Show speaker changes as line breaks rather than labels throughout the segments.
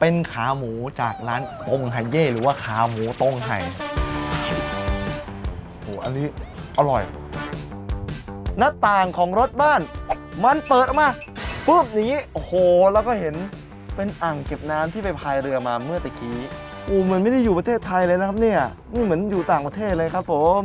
เป็นขาหมูจากร้านตงไห่เย่หรือว่าขาหมูตงไห่โอ้อันนี้อร่อย หน้าต่างของรถบ้าน มันเปิดออกมาปุ๊บอย่างนี้โอ้โหแล้วก็เห็นเป็นอ่างเก็บน้ำที่ไปพายเรือมาเมื่อตะกี้อูมันไม่ได้อยู่ประเทศไทยเลยนะครับเนี่ยนี่เหมือนอยู่ต่างประเทศเลยครับผม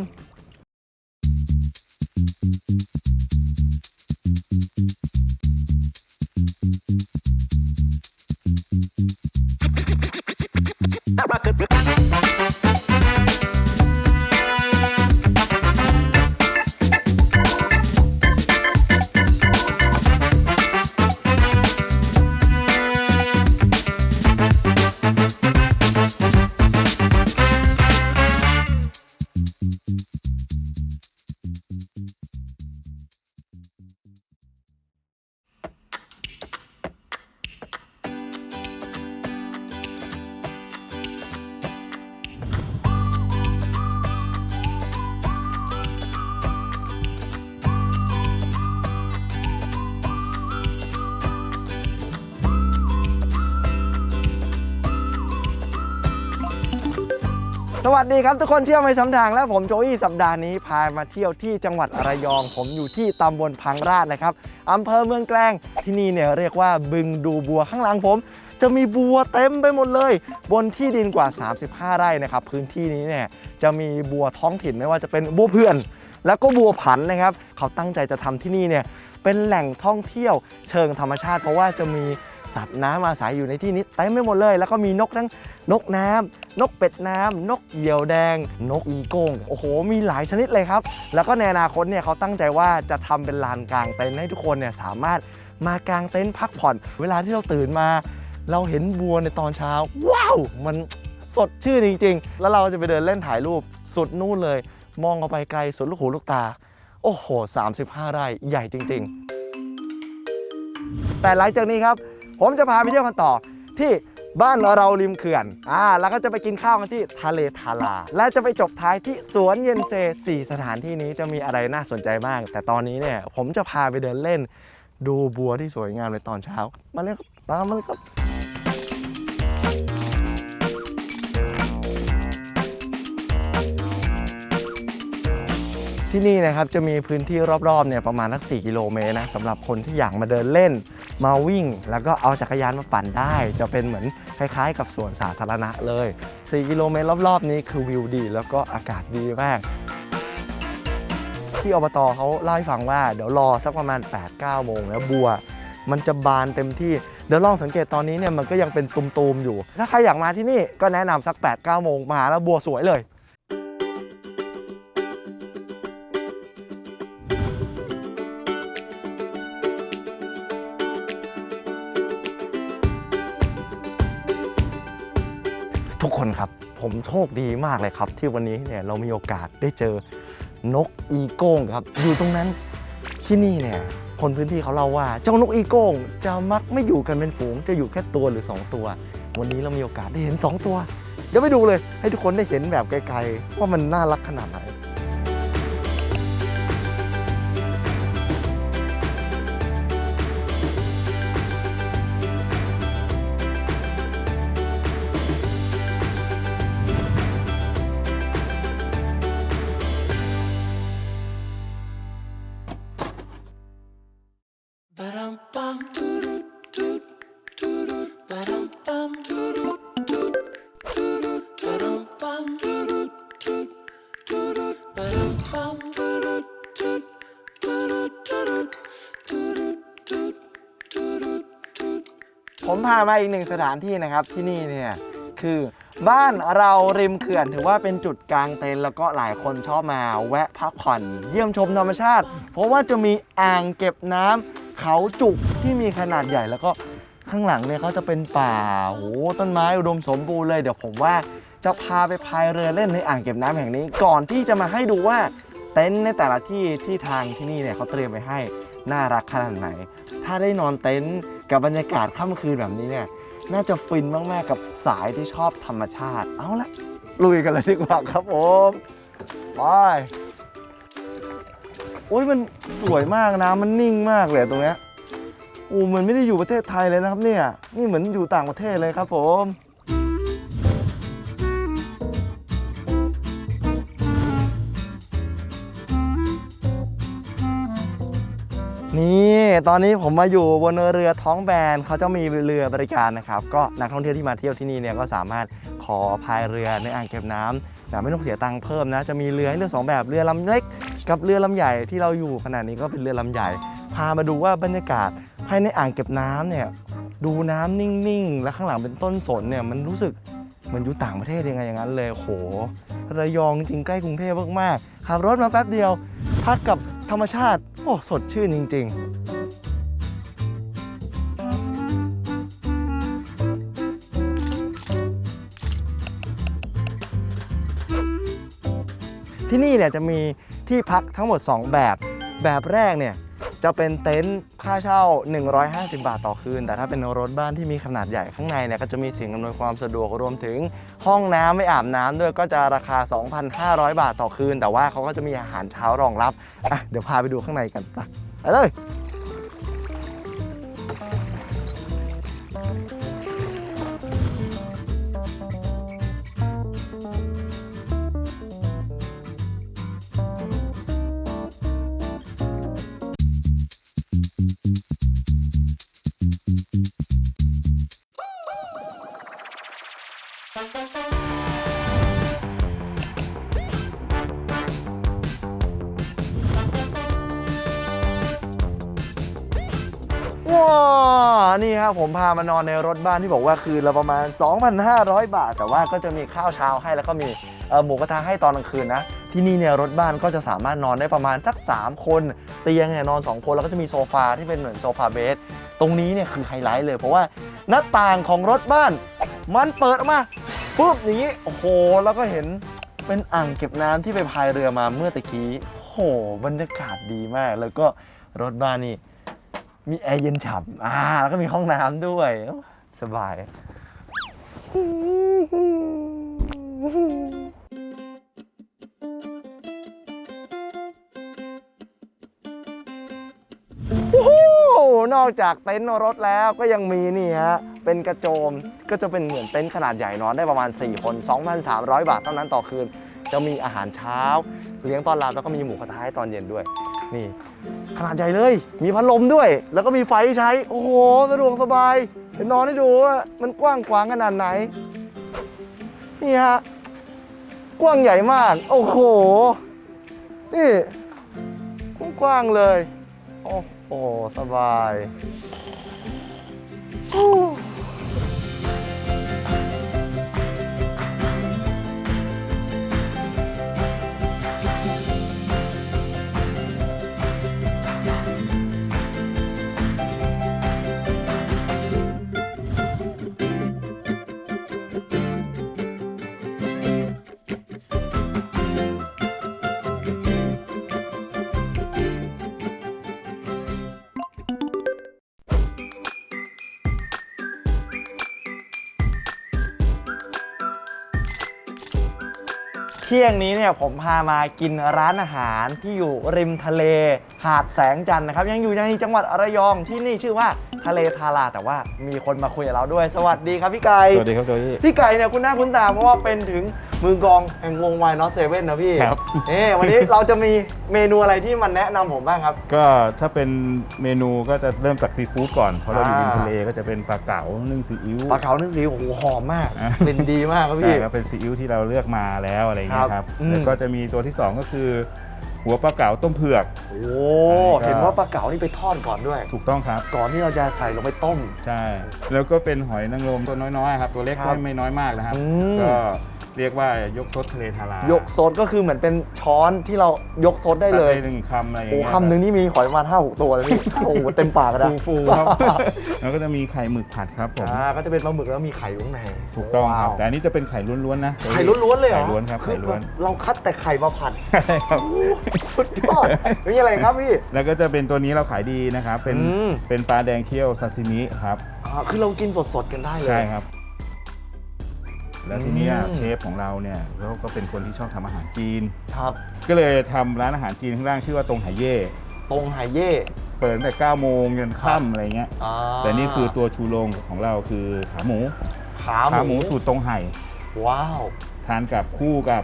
วัสดีครับทุกคนเที่ยวไม่ซ้ำทางและผมโจอี้สัปดาห์นี้พามาเที่ยวที่จังหวัดระยอง ผมอยู่ที่ตำบลพังราชนะครับอำเภอเมืองแกลงที่นี่เนี่ยเรียกว่าบึงดูบัวข้างหลังผม จะมีบัวเต็มไปหมดเลย บนที่ดินกว่า 35 ไร่นะครับพื้นที่นี้เนี่ยจะมีบัวท้องถิ่นไม่ว่าจะเป็นบัวเพื่อน แล้วก็บัวผันนะครับเขาตั้งใจจะทำที่นี่เนี่ยเป็นแหล่งท่องเที่ยวเชิงธรรมชาติ เพราะว่าจะมี สัตว์น้ำอาศัยอยู่ในที่นี้เต็มไปหมดเลย แล้วก็มีนกทั้งนกน้ำนกเป็ดน้ำนกเหยี่ยวแดง นกอีโก้งโอ้โห มีหลายชนิดเลยครับ แล้วก็ในอนาคตเนี่ยเขาตั้งใจว่าจะทำเป็นลานกลางเต็นท์ให้ทุกคนเนี่ยสามารถมากางเต็นท์พักผ่อน เวลาที่เราตื่นมา เราเห็นบัวในตอนเช้า ว้าว มันสดชื่นจริง ๆ แล้วเราจะไปเดินเล่นถ่ายรูปสุดนู่นเลย มองออกไปไกลสุดลูกหูลูกตา โอ้โห 35 ไร่ใหญ่จริง ๆ แต่หลังจากนี้ครับ ผมจะพาไปเที่ยวกันต่อที่บ้านเราริมเขื่อน อ่า แล้วก็จะไปกินข้าวกันที่ทะเลทารา และจะไปจบท้ายที่สวนเย็นเซสี่สถานที่นี้จะมีอะไรน่าสนใจมากแต่ตอนนี้เนี่ยผมจะพาไปเดินเล่น ดูบัวที่สวยงามในตอนเช้า มาเลยครับ ตามมาเลยครับ ที่นี่นะครับจะมีพื้นที่รอบๆเนี่ยประมาณสัก4กิโลเมตรนะสำหรับคนที่อยากมาเดินเล่น มาวิ่ง แล้วก็เอาจักรยานมาปั่นได้ จะเป็นเหมือนคล้ายๆ กับสวนสาธารณะเลย 4 กิโลเมตรรอบๆ นี้คือวิวดี แล้วก็อากาศดีมากที่อบตเขาเล่าให้ฟังว่าเดี๋ยวรอสักประมาณ 8-9 โมงแล้วบัว มันจะบานเต็มที่เดี๋ยวลองสังเกตตอนนี้เนี่ยมันก็ยังเป็นตุมๆอยู่ ถ้าใครอยากมาที่นี่ก็แนะนำสัก 8-9 โมงมาแล้วบัวสวยเลย ผมโชคดีมากเลยครับ ที่วันนี้เนี่ยเรามีโอกาสได้เจอนกอีโก้งครับ อยู่ตรงนั้นที่นี่เนี่ยคนพื้นที่เขาเล่าว่าเจ้านกอีโก้งจะมักไม่อยู่กันเป็นฝูงจะอยู่แค่ตัวหรือ 2 ตัว วันนี้เรามีโอกาสได้เห็น 2 ตัว เดี๋ยวไปดูเลย ให้ทุกคนได้เห็นแบบไกลๆว่ามันน่ารักขนาดไหน ผมพามาอีกหนึ่งสถานที่นะครับที่นี่เนี่ยคือบ้านเราริมเขื่อนถือว่าเป็นจุดกลางเต็นท์แล้วก็หลายคนชอบมาแวะพักผ่อนเยี่ยมชมธรรมชาติ เพราะว่าจะมีอ่างเก็บน้ำเขาจุกที่มีขนาดใหญ่แล้วก็ข้างหลังเนี่ยเขาจะเป็นป่าโหต้นไม้อุดมสมบูรณ์เลย เดี๋ยวผมว่า จะพาไปพายเรือเล่นในอ่างเก็บน้ำแห่งนี้ ก่อนที่จะมาให้ดูว่าเต็นท์ในแต่ละที่ที่ทางที่นี่เนี่ยเขาเตรียมไว้ให้น่ารักขนาดไหน ถ้าได้นอนเต็นท์กับบรรยากาศค่ำคืนแบบนี้เนี่ยน่าจะฟินมากๆกับสายที่ชอบธรรมชาติ เอาละลุยกันเลยดีกว่าครับผมไปโอ้ยมันสวยมากนะมันนิ่งมากเลยตรงเนี้ยอ้เหมือนไม่ได้อยู่ประเทศไทยเลยนะครับเนี่ยนี่เหมือนอยู่ต่างประเทศเลยครับผม ตอนนี้ผมมาอยู่บนเรือท้องแบนเขาจะมีเรือบริการนะครับ ก็นักท่องเที่ยวที่มาเที่ยวที่นี่เนี่ยก็สามารถขอพายเรือในอ่างเก็บน้ำแบบไม่ต้องเสียตังค์เพิ่มนะจะมีเรือให้เลือกสองแบบเรือลำเล็ก กับเรือลำใหญ่ที่เราอยู่ขณะนี้ก็เป็นเรือลำใหญ่ พามาดูว่าบรรยากาศภายในอ่างเก็บน้ำเนี่ยดูน้ำนิ่งๆ และข้างหลังเป็นต้นสนเนี่ยมันรู้สึกเหมือนอยู่ต่างประเทศยังไงอย่างนั้นเลยโหระยองจริงใกล้กรุงเทพมากๆขับรถมาแป๊บเดียวพักกับธรรมชาติ โอ้ สดชื่นจริง ๆ ที่นี่เนี่ยจะมีที่พักทั้งหมด 2 แบบ แบบแรกเนี่ยจะเป็นเต็นท์ค่าเช่า 150 บาทต่อคืน แต่ถ้าเป็นรถบ้านที่มีขนาดใหญ่ข้างในเนี่ยก็จะมีสิ่งอำนวยความสะดวกรวมถึงห้องน้ำไม่อาบน้ำด้วยก็จะราคา 2,500 บาทต่อคืน แต่ว่าเขาก็จะมีอาหารเช้ารองรับอะเดี๋ยวพาไปดูข้างในกันไปไปเลย นี่ครับผมพามานอนในรถบ้านที่บอกว่าคืนละประมาณ 2,500 บาท แต่ว่าก็จะมีข้าวเช้าให้แล้วก็มีหมูกระทะให้ตอนกลางคืนนะที่นี่เนี่ยรถบ้านก็จะสามารถนอนได้ประมาณสัก 3 คน เตียงเนี่ยนอน 2 คนแล้วก็จะมีโซฟาที่เป็นเหมือนโซฟาเบสตรงนี้เนี่ยคือไฮไลท์เลย เพราะว่าหน้าต่างของรถบ้าน มันเปิดออกมาปุ๊บอย่างนี้โอ้โหแล้วก็เห็นเป็นอ่างเก็บน้ำที่ไปพายเรือมาเมื่อตะกี้โอ้โหบรรยากาศดีมาก แล้วก็รถบ้านนี่ มีแอร์เย็นฉ่ำอ่า แล้วก็มีห้องน้ำด้วย สบายโอ้โหนอกจากเต็นท์รถแล้วก็ยังมีนี่ฮะ เป็นกระโจม ก็จะเป็นเหมือนเต็นท์ขนาดใหญ่นอนได้ประมาณ 4 คน 2,300 บาทเท่านั้นต่อคืน จะมีอาหารเช้า เลี้ยงตอนรับแล้วก็มีหมูกระทะให้ตอนเย็นด้วย นี่ ขนาดใหญ่เลย มีพัดลมด้วย แล้วก็มีไฟใช้ โอ้โห สะดวกสบายเดี๋ยวนอนให้ดูว่ามันกว้างขวางขนาดไหน นี่ฮะ กว้างใหญ่มาก โอ้โห นี่กว้างเลย โอ้โห สบาย ที่ยงนี้เนี่ยผมพามากินร้านอาหารที่อยู่ริมทะเล หาดแสงจันทร์นะครับ ยังอยู่ในจังหวัดระยองที่นี่ชื่อว่า ทะเลทาราแต่ว่ามีคนมาคุยกับเราด้วย สวัสดีครับพี่ไก่
สวัสดีครับโจยี่
พี่ไก่เนี่ยคุณหน้าคุณตาเพราะว่าเป็นถึงมือกลองแห่งวงไวน์นอตเซเว่นนะพี่
ครับ
เอ้วันนี้เราจะมีเมนูอะไรที่มันแนะนำผมบ้างครับ
ก็ถ้าเป็นเมนูก็จะเริ่มจากซีฟู้ดก่อนเพราะเราอยู่ริม
อ่า
ทะเลก็จะเป็นปลาเก๋านึ่งซีอิ๊ว
ปลาเขานึ่งสีโอ้โหหอมมาก
อะ
เป็นดีมากครับ
ใช่
พี่
ครับเป็นซีอิ๊วที่เราเลือกมาแล้วอะไรอย่างเงี้ย
ค
ค
รั
รั
บบอืม
แล้วก็จะมีตัวที่สองก็คือ หัวปลาเก๋าต้มเผือก
โอ้
อันนี้ก็
เห็นว่าปลาเก๋านี่ไปทอดก่อนด้วย
ถูกต้องครับ
ก่อนที่เราจะใส่ลงไปต้ม
ใช่ แล้วก็เป็นหอยนางรมตัวน้อยๆครับ ตัวเล็ก
ครับ
ไม่ไม่น้อยมากนะครับ
อืม
ก็ เรียกว่ายกซดทะเลทาราย
กซดก็คือเหมือนเป็นช้อนที่เรายกซดได้เลย
ตัหนึ่งคำอะไรอย่าง
โอ้
เงี้ย
คำหนึ่งนี่มีหอยประมาณห้าหกตัวเลยพี่ โอ้โหเต็มปากเลยนะ
ฟูๆครับ แล้วก็จะมีไข่หมึกผัดครับผม
อ่าก็จะเป็นปลาหมึกแล้วมีไข่อยู่ข้างใน
ถูกต้องครับ
ว้าว
แต่อันนี้จะเป็นไข่ล้วนๆนะ
ไข่ล้วนๆเลยเหรอ
ไข่ล้วนครับไข่ล้วน
คือเราคัดแต่ไข่มาผัด
ใช่ครับ
สุดยอดมีอะไรครับพี่
แล้วก็จะเป็นตัวนี้เราขายดีนะครับ เป็น
อืม
เป็นปลาแดงเคี่ยวซาซิมิครับ
อ่าคือเรากินสดๆกันได้เลย
ใช่ครับ แล้วทีเนี้ย
อืม
เชฟของเราเนี่ยเขาก็เป็นคนที่ชอบทำอาหารจีน
ครับ
ก็เลยทำร้านอาหารจีนข้างล่างชื่อว่าตรงไหเย่
ตรงไหเย่
เปิดตั้งแต่9โมงยันค่ำอะไรเงี้ย
อ่า
แต่นี่คือตัวชูโรงของเราคือขาหมู
ขา
ขาหมูสูตรตรงไห่
ว้าว
ทานกับคู่กับ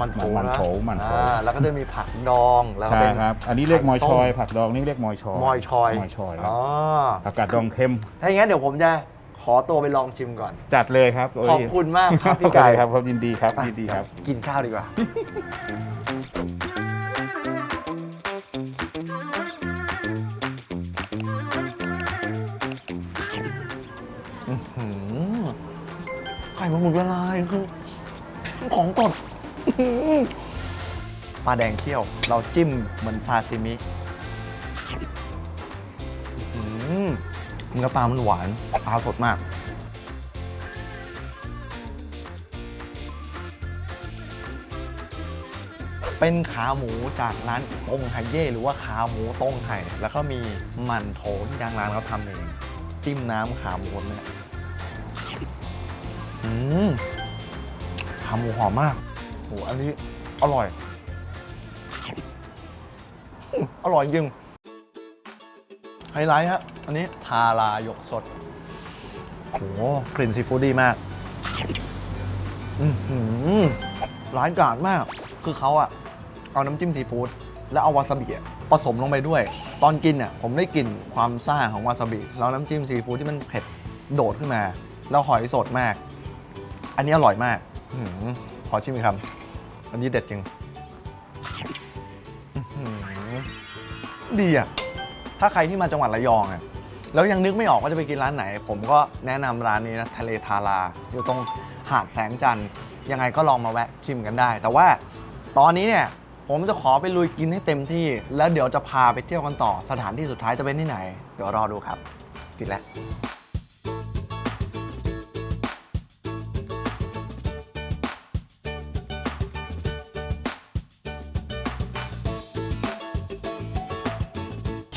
มันโถ
มัน
นะ
โถมันโถ
อ่าแล้วก็จะมีผักดองแล้วก็
ใช่
เป็น
ครับอันนี้เรียกมอย
ไข่ต้
ช
ม
อย ผักดองนี่เรียกมอยชอย
มอยชอย
มอยชอยครับ
อ๋อ
ผักกาดดองเค็ม
ถ้าอย่างนั้นเดี๋ยวผมจะ ขอตัวไปลองชิมก่อน
จัดเลยครับ
ขอบคุณมากครับพี่ไก่
ครับครับยินดีครับยินดีครับ
กินข้าวดีกว่าอื้อหือไข่มันหมุนละลายคือของสดอื้อหือปลาแดงเคี่ยว เราจิ้มเหมือนซาซิมิ เนื้อปลามันหวานปลาสดมากเป็นขาหมูจากร้านตงไฮเย่หรือว่าขาหมูตงไห่แล้วก็มีมันโถที่ทางร้านเขาทำเองจิ้มน้ำขาหมูเนี่ยอืมขาหมูหอมมากโหอันนี้อร่อยอืมอร่อยจริง ไฮไลท์ฮะอันนี้ทารายกสดโหกลิ่นซีฟู้ดดีมากอือหือร้ายกาจมาก คือเขาอะเอาน้ำจิ้มซีฟู้ดแล้วเอาวาซาบิผสมลงไปด้วย ตอนกินอะผมได้กลิ่นความซ่าของวาซาบิแล้วน้ำจิ้มซีฟู้ดที่มันเผ็ดโดดขึ้นมา แล้วหอยสดมาก อันนี้อร่อยมากอขอชิมอีกคำอันนี้เด็ดจริงอื้อหือดีอะ ถ้าใครที่มาจังหวัดระยองอะแล้วยังนึกไม่ออกว่าจะไปกินร้านไหน ผมก็แนะนำร้านนี้นะทะเลทาราอยู่ตรงหาดแสงจันทร์ยังไงก็ลองมาแวะชิมกันได้ แต่ว่าตอนนี้เนี่ยผมจะขอไปลุยกินให้เต็มที่ แล้วเดี๋ยวจะพาไปเที่ยวกันต่อสถานที่สุดท้ายจะเป็นที่ไหน เดี๋ยวรอดูครับปินแล้ว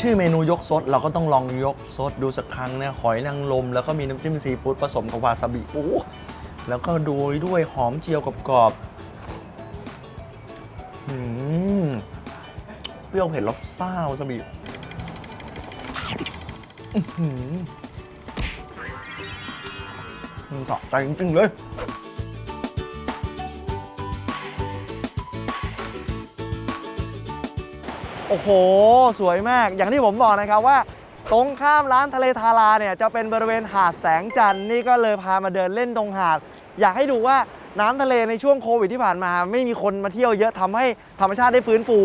ชื่อเมนูยกซดเราก็ต้องลองยกซดดูสักครั้งนะหอยนางรมแล้วก็มีน้ำจิ้มซีฟู้ดผสมกับวาซาบิโอ้แล้วก็ดยด้วยหอมเจียวกรอบๆอืมเปรี้ยวเผ็ดรสซ่าวาซาบิอืมสะใจจริงๆเลย โอ้โห สวยมาก อย่างที่ผมบอกนะครับว่า ตรงข้ามร้านทะเลทาราเนี่ยจะเป็นบริเวณหาดแสงจันทร์นี่ก็เลยพามาเดินเล่นตรงหาด อยากให้ดูว่าน้ำทะเลในช่วงโควิดที่ผ่านมา ไม่มีคนมาเที่ยวเยอะทำให้ธรรมชาติได้ฟื้นฟู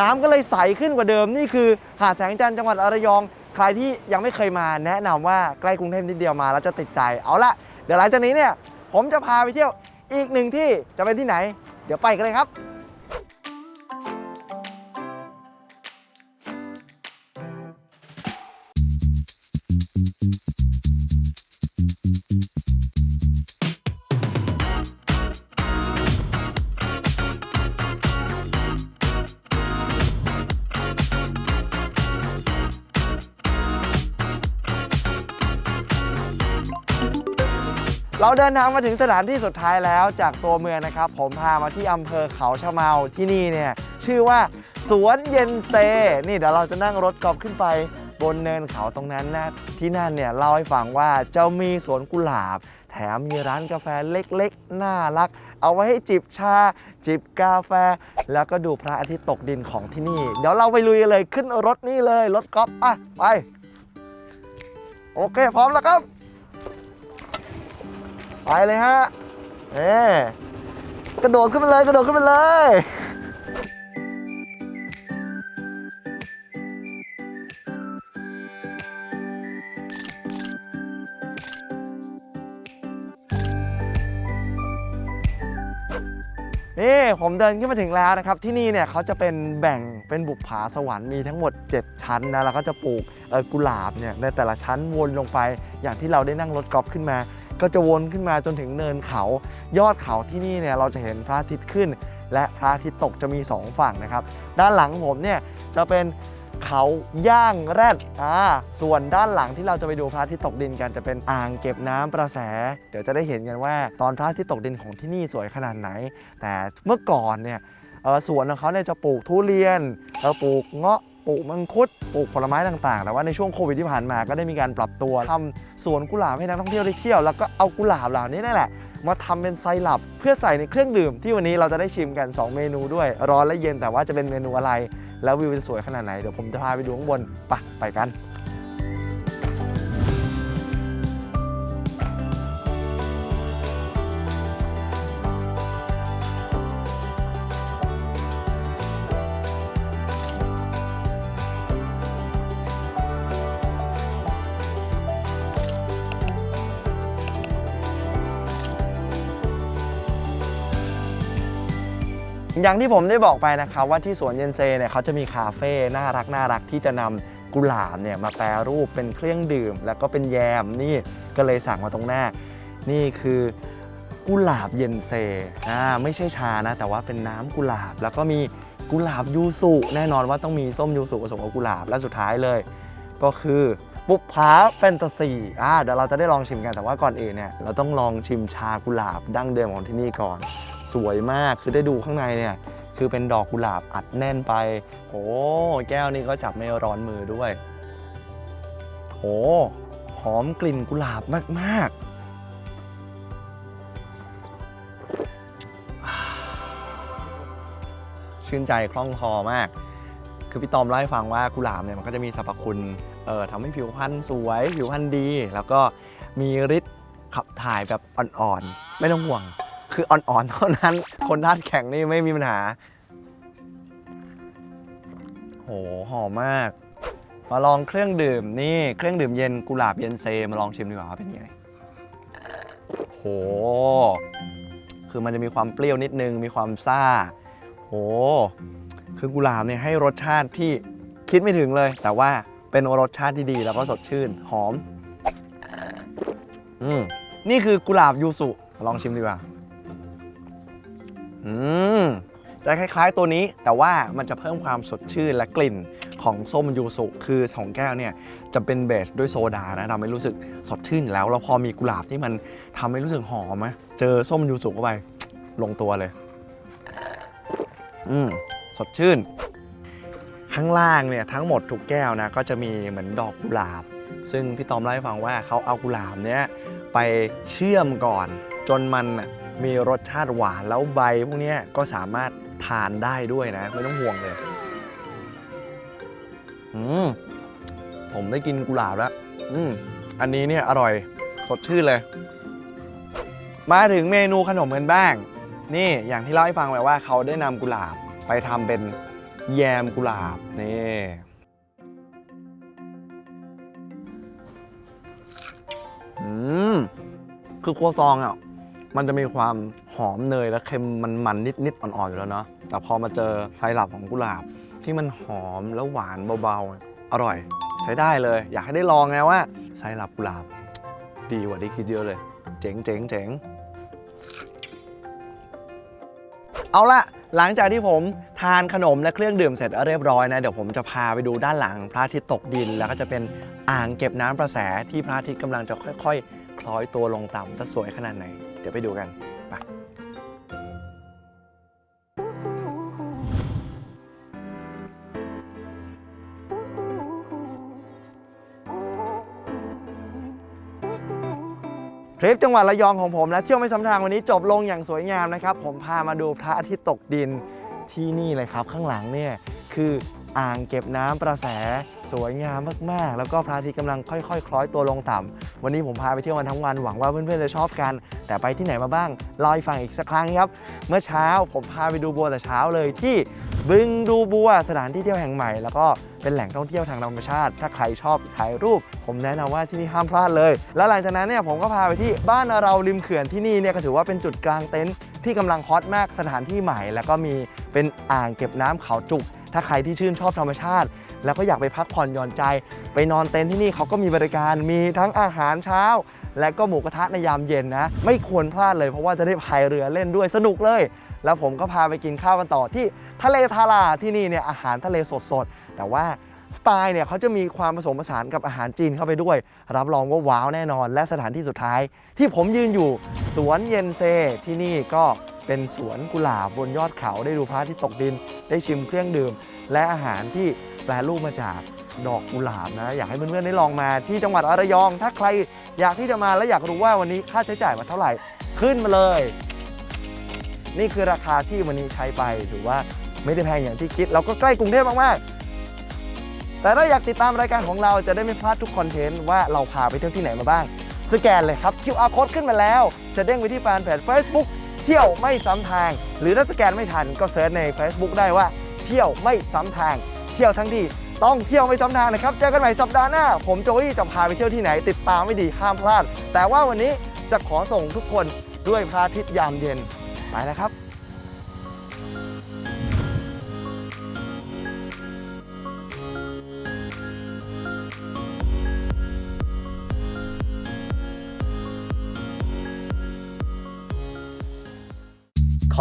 น้ำก็เลยใสขึ้นกว่าเดิมนี่คือหาดแสงจันทร์จังหวัดระยอง ใครที่ยังไม่เคยมาแนะนำว่าใกล้กรุงเทพนิดเดียวมาแล้วจะติดใจเอาละเดี๋ยวหลังจากนี้เนี่ยผมจะพาไปเที่ยวอีกหนึ่งที่จะเป็นที่ไหน เดี๋ยวไปกันเลยครับ เราเดินทางมาถึงสถานที่สุดท้ายแล้วจากตัวเมืองนะครับ ผมพามาที่อำเภอเขาชะเมาที่นี่เนี่ยชื่อว่าสวนเย็นเซ นี่เดี๋ยวเราจะนั่งรถกอล์ฟขึ้นไปบนเนินเขาตรงนั้นนะที่นั่นเนี่ยเล่าให้ฟังว่าจะมีสวนกุหลาบ แถมมีร้านกาแฟเล็กๆ น่ารัก เอาไว้ให้จิบชา จิบกาแฟ แล้วก็ดูพระอาทิตย์ตกดินของที่นี่ เดี๋ยวเราไปลุยเลยขึ้นรถนี่เลย รถกอล์ฟอะไป โอเค พร้อมแล้วครับ ไปเลยฮะเอ๊กระโดดขึ้นไปเลยกระโดดขึ้นไปเลยนี่ผมเดินขึ้นมาถึงแล้วนะครับ ที่นี่เนี่ยเขาจะเป็นแบ่งเป็นบุปผาสวรรค์มีทั้งหมด 7 ชั้นนะแล้วก็จะปลูกเออกุหลาบเนี่ยในแต่ละชั้นวนลงไปอย่างที่เราได้นั่งรถกอล์ฟขึ้นมา ก็จะวนขึ้นมาจนถึงเนินเขา ยอดเขาที่นี่เนี่ยเราจะเห็นพระอาทิตย์ขึ้น และพระอาทิตย์ตกจะมี 2 ฝั่งนะครับ ด้านหลังผมเนี่ยจะเป็นเขาย่างแรดอ่าส่วนด้านหลังที่เราจะไปดูพระอาทิตย์ตกดินกันจะเป็นอ่างเก็บน้ำประแส เดี๋ยวจะได้เห็นกันว่า ตอนพระอาทิตย์ตกดินของที่นี่สวยขนาดไหน แต่เมื่อก่อนเนี่ยสวนของเขาเนี่ยจะปลูกทุเรียนเอ่อปลูกเงาะ ลูกมังคุดปลูกผลไม้ต่างๆ แต่ว่าในช่วงโควิดที่ผ่านมาก็ได้มีการปรับตัวทำสวนกุหลาบให้นักท่องเที่ยวได้เที่ยว แล้วก็เอากุหลาบเหล่านี้นั่นแหละมาทำเป็นไซรัปเพื่อใส่ในเครื่องดื่ม ที่วันนี้เราจะได้ชิมกัน 2 เมนูด้วย ร้อนและเย็นแต่ว่าจะเป็นเมนูอะไร แล้ววิวจะสวยขนาดไหนเดี๋ยวผมจะพาไปดูข้างบนไปไปกัน อย่างที่ผมได้บอกไปนะครับว่าที่สวนเยนเซเนี่ยเขาจะมีคาเฟ่น่ารักน่ารักที่จะนำกุหลาบเนี่ยมาแปรรูปเป็นเครื่องดื่ม แล้วก็เป็นแยมนี่ก็เลยสั่งมาตรงหน้า นี่คือกุหลาบเย็นเซอ่าไม่ใช่ชานะ แต่ว่าเป็นน้ำกุหลาบ แล้วก็มีกุหลาบยูสุแน่นอนว่าต้องมีส้มยูสุผสมกับกุหลาบและสุดท้ายเลย ก็คือบุปผาแฟนตาซีอ่าเดี๋ยวเราจะได้ลองชิมกันแต่ว่าก่อนอื่นเนี่ยเราต้องลองชิมชากุหลาบดั้งเดิมของที่นี่ก่อน สวยมากคือได้ดูข้างในเนี่ยคือเป็นดอกกุหลาบอัดแน่นไปโอ้แก้วนี้ก็จับไม่ร้อนมือด้วยโอ้หอมกลิ่นกุหลาบมาก ๆ ชื่นใจคล่องคอมาก คือพี่ตอมเล่าให้ฟังว่ากุหลาบเนี่ยมันก็จะมีสรรพคุณเอ่อทำให้ผิวพรรณสวย ผิวพรรณดี แล้วก็มีฤทธิ์ขับถ่ายแบบอ่อน ๆ ไม่ต้องห่วง คืออ่อนๆเท่านั้น คนธาตุแข็งนี่ไม่มีปัญหา โหหอมมาก มาลองเครื่องดื่มนี่เครื่องดื่มเย็นกุหลาบเย็นเซมาลองชิมดีกว่าว่าเป็นไงโห คือมันจะมีความเปรี้ยวนิดนึง มีความซ่า โห คือกุหลาบเนี่ยให้รสชาติที่คิดไม่ถึงเลย แต่ว่าเป็นรสชาติที่ดีแล้วก็สดชื่น หอม อืม นี่คือกุหลาบยูสุ ลองชิมดีกว่า อืมจะคล้าย ๆ ตัวนี้แต่ว่ามันจะเพิ่มความสดชื่นและกลิ่นของส้มยูสุคือสองแก้วเนี่ยจะเป็นเบสด้วยโซดานะทำให้รู้สึกสดชื่นอยู่แล้วแล้วพอมีกุหลาบที่มันทำให้รู้สึกหอมนะเจอส้มยูสุเข้าไปลงตัวเลย อืมสดชื่น ข้างล่างเนี่ยทั้งหมดทุกแก้วนะก็จะมีเหมือนดอกกุหลาบ ซึ่งพี่ตอมเล่าให้ฟังว่าเขาเอากุหลาบเนี้ยไปเชื่อมก่อนจนมันน่ะ มีรสชาติหวานแล้วใบพวกนี้ก็สามารถทานได้ด้วยนะ ไม่ต้องห่วงเลยอืมผมได้กินกุหลาบแล้วอืมอันนี้เนี่ยอร่อยสดชื่นเลย มาถึงเมนูขนมกันบ้าง นี่อย่างที่เล่าให้ฟังไปว่าเขาได้นำกุหลาบไปทำเป็นแยมกุหลาบนี่อืมคือครัวซองอะ มันจะมีความหอมเนยและเค็มมันมันนิดนิดๆอ่อนๆอยู่แล้วเนาะแต่พอมาเจอไซรัปของกุหลาบ ที่มันหอมแล้วหวานเบาๆ อร่อย ใช้ได้เลย อยากให้ได้ลองไงว่าไซรัปกุหลาบ ดีกว่าที่คิดเยอะเลย เจ๋งเจ๋งเจ๋งเอาละหลังจากที่ผมทานขนมและเครื่องดื่มเสร็จเรียบร้อยนะ เดี๋ยวผมจะพาไปดูด้านหลังพระอาทิตย์ตกดิน แล้วก็จะเป็นอ่างเก็บน้ำประแสที่พระอาทิตย์กำลังจะค่อย ๆ คล้อยตัวลงต่ำจะสวยขนาดไหน เดี๋ยวไปดูกันไปทริปจังหวัดระยองของผมและเที่ยวไม่ซ้ำทางวันนี้จบลงอย่างสวยงามนะครับ ผมพามาดูพระอาทิตย์ตกดินที่นี่เลยครับ ข้างหลังเนี่ยคือ อ่างเก็บน้ำประแสสวยงามมากๆ แล้วก็พระอาทิตย์กำลังค่อยๆคคล้อยตัวลงต่ำวันนี้ผมพาไปเที่ยววันทั้งวันหวังว่าเพื่อนๆจะชอบกัน แต่ไปที่ไหนมาบ้างล่าให้ฟังอีกสักครั้งครับ เมื่อเช้าผมพาไปดูบัวแต่เช้าเลยที่บึงดูบัวสถานที่เที่ยวแห่งใหม่ แล้วก็เป็นแหล่งท่องเที่ยวทางธรรมชาติ ถ้าใครชอบถ่ายรูป ผมแนะนำว่าที่นี่ห้ามพลาดเลย แล้วหลังจากนั้นเนี่ยผมก็พาไปที่บ้านเราริมเขื่อนที่นี่เนี่ยก็ถือว่าเป็นจุดกลางเต็นท์ที่กำลังฮอตมากสถานที่ใหม่ แล้วก็มีเป็นอ่างเก็บน้ำเขาจุก ถ้าใครที่ชื่นชอบธรรมชาติ แล้วก็อยากไปพักผ่อนหย่อนใจ ไปนอนเต็นท์ที่นี่เขาก็มีบริการมีทั้งอาหารเช้า และก็หมูกระทะในยามเย็นนะ ไม่ควรพลาดเลยเพราะว่าจะได้พายเรือเล่นด้วยสนุกเลย แล้วผมก็พาไปกินข้าวกันต่อที่ทะเลทาราที่นี่เนี่ยอาหารทะเลสดๆแต่ว่าสไตล์เนี่ยเขาจะมีความผสมผสานกับอาหารจีนเข้าไปด้วย รับรองว่าว้าวแน่นอน และสถานที่สุดท้าย ที่ผมยืนอยู่สวนเย็นเซที่นี่ก็ เป็นสวนกุหลาบบนยอดเขาได้ดูพระอาทิตย์ตกดิน ได้ชิมเครื่องดื่ม และอาหารที่แปลรูปมาจากดอกกุหลาบนะ อยากให้เพื่อนๆได้ลองมาที่จังหวัดระยอง ถ้าใครอยากที่จะมาและอยากรู้ว่าวันนี้ค่าใช้จ่ายมาเท่าไหร่ขึ้นมาเลย นี่คือราคาที่วันนี้ใช้ไปถือว่าไม่ได้แพงอย่างที่คิด เราก็ใกล้กรุงเทพมากๆแต่ถ้าอยากติดตามรายการของเราจะได้ไม่พลาดทุกคอนเทนต์ว่าเราพาไปเที่ยวที่ไหนมาบ้าง สแกนเลยครับ QR code ขึ้นมาแล้ว จะเด้งไปที่แฟนเพจ Facebook เที่ยวไม่ซ้ำทาง หรือถ้าสแกนไม่ทันก็เซิร์ชใน Facebook ได้ว่าเที่ยวไม่ซ้ำทาง เที่ยวทั้งที่ต้องเที่ยวไม่ซ้ำทางนะครับ เจอกันใหม่สัปดาห์หน้า ผมโจวี่จะพาไปเที่ยวที่ไหน ติดตามไม่ดีห้ามพลาด แต่ว่าวันนี้จะขอส่งทุกคนด้วยพระอาทิตย์ยามเย็นไปแล้วครับ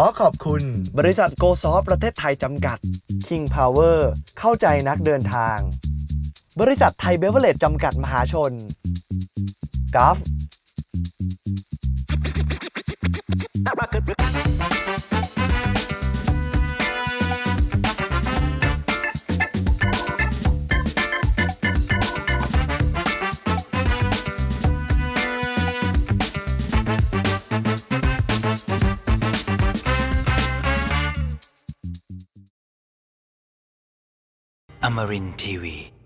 อขอบคุณ บริษัทโกซอฟประเทศไทยจำกัด King Power เข้าใจนักเดินทาง บริษัทไทยเบเวอร์เลจจำกัดมหาชนกัฟ
Tamarin Tiwi.